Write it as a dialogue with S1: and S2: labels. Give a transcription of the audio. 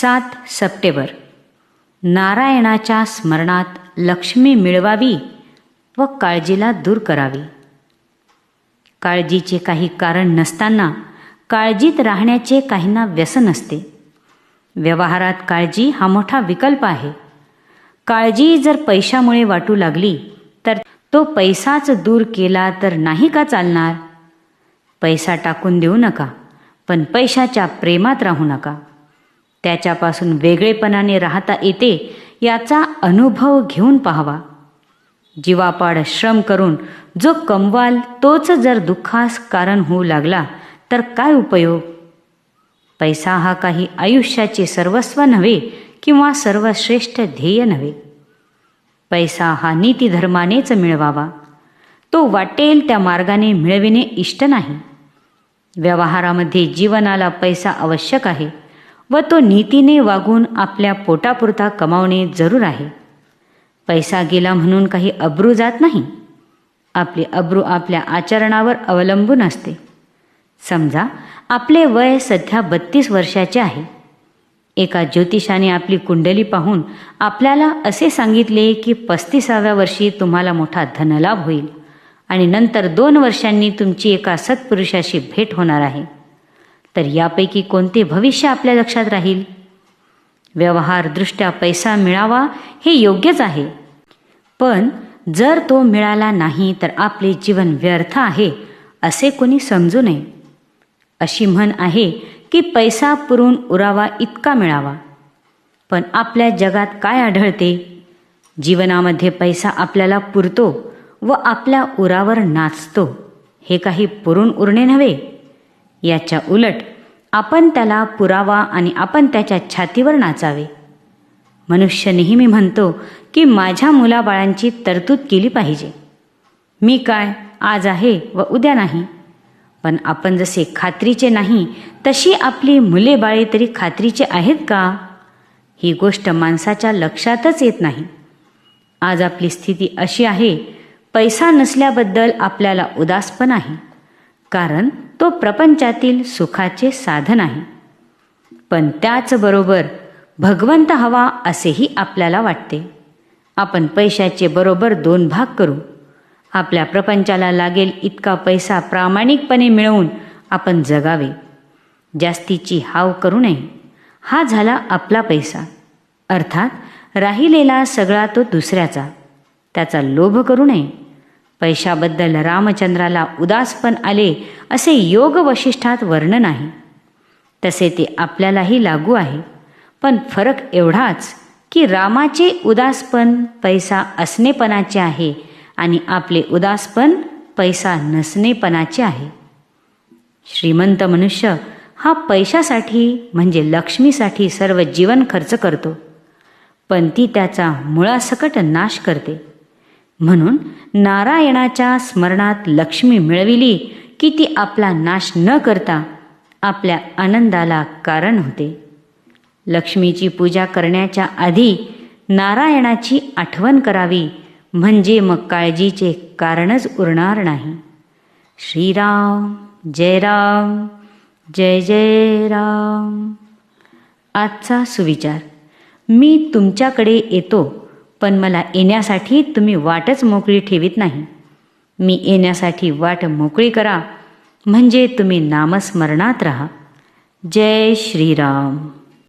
S1: सात सप्टेंबर. नारायणाच्या स्मरणात लक्ष्मी मिळवावी व काळजीला दूर करावी. काळजीचे काही कारण नसताना काळजीत राहण्याचे काहींना व्यसन असते. व्यवहारात काळजी हा मोठा विकल्प आहे. काळजी जर पैशामुळे वाटू लागली तर तो पैसाच दूर केला तर नाही का चालणार? पैसा टाकून देऊ नका पण पैशाच्या प्रेमात राहू नका. त्याच्यापासून वेगळेपणाने राहता येते याचा अनुभव घेऊन पाहावा. जीवापाड श्रम करून जो कमवाल तोच जर दुःखास कारण होऊ लागला तर काय उपयोग? पैसा हा काही आयुष्याचे सर्वस्व नव्हे किंवा सर्वश्रेष्ठ ध्येय नव्हे. पैसा हा नीतीधर्मानेच मिळवावा. तो वाटेल त्या मार्गाने मिळविणे इष्ट नाही. व्यवहारामध्ये जीवनाला पैसा आवश्यक आहे. व तो नीतीने वागून आपल्या पोटापुरता कमावणे जरूर आहे. पैसा गेला म्हणून काही अब्रू जात नाही. आपली अब्रू आपल्या आचरणावर अवलंबून असते. समजा आपले वय सध्या बत्तीस वर्षाचे आहे. एका ज्योतिषाने आपली कुंडली पाहून आपल्याला असे सांगितले की पस्तीसाव्या वर्षी तुम्हाला मोठा धनलाभ होईल आणि नंतर दोन वर्षांनी तुमची एका सत्पुरुषाशी भेट होणार आहे. तर यापैकी कोणते भविष्य आपल्या लक्षात राहील? व्यवहारदृष्ट्या पैसा मिळावा हे योग्यच आहे. पण जर तो मिळाला नाही तर आपले जीवन व्यर्थ आहे असे कोणी समजू नये. अशी म्हण आहे की पैसा पुरून उरावा इतका मिळावा. पण आपल्या जगात काय आढळते? जीवनामध्ये पैसा आपल्याला पुरतो व आपल्या उरावर नाचतो. हे काही पुरून उरणे नव्हे. याच्या उलट आपण त्याला पुरावा आणि आपण त्याच्या छातीवर नाचावे. मनुष्य नेहमी म्हणतो की माझ्या मुलाबाळांची तरतूद केली पाहिजे. मी काय आज आहे व उद्या नाही. पण आपण जसे खात्रीचे नाही तशी आपली मुले बाळे तरी खात्रीचे आहेत का? ही गोष्ट माणसाच्या लक्षातच येत नाही. आज आपली स्थिती अशी आहे पैसा नसल्याबद्दल आपल्याला उदासपण आहे. कारण तो प्रपंचातील सुखाचे साधन आहे. पण त्याचबरोबर भगवंत हवा असेही आपल्याला वाटते. आपण पैशाचे बरोबर दोन भाग करू. आपल्या प्रपंचाला लागेल इतका पैसा प्रामाणिकपणे मिळवून आपण जगावे. जास्तीची हाव करू नये. हा झाला आपला पैसा. अर्थात राहिलेला सगळा तो दुसऱ्याचा. त्याचा लोभ करू नये. पैशाबद्दल रामचंद्राला उदासपण आले असे योग वशिष्ठात वर्णन आहे. तसे ते आपल्यालाही लागू आहे. पण फरक एवढाच की रामाचे उदासपण पैसा असणेपणाचे आहे आणि आपले उदासपण पैसा नसणेपणाचे आहे. श्रीमंत मनुष्य हा पैशासाठी म्हणजे लक्ष्मीसाठी सर्व जीवन खर्च करतो. पण ती त्याचा मुळासकट नाश करते. म्हणून नारायणाच्या स्मरणात लक्ष्मी मिळविली की ती आपला नाश न करता आपल्या आनंदाला कारण होते. लक्ष्मीची पूजा करण्याच्या आधी नारायणाची आठवण करावी म्हणजे मग काळजीचे कारणच उरणार नाही. श्रीराम जय राम जय जय राम. आजचा सुविचार. मी तुमच्याकडे येतो. पण मला येण्यासाठी तुम्ही वाटच मोकळी ठेवीत नाही. मी येण्यासाठी वाट मोकळी करा. म्हणजे तुम्ही नामस्मरणात राहा. जय श्रीराम.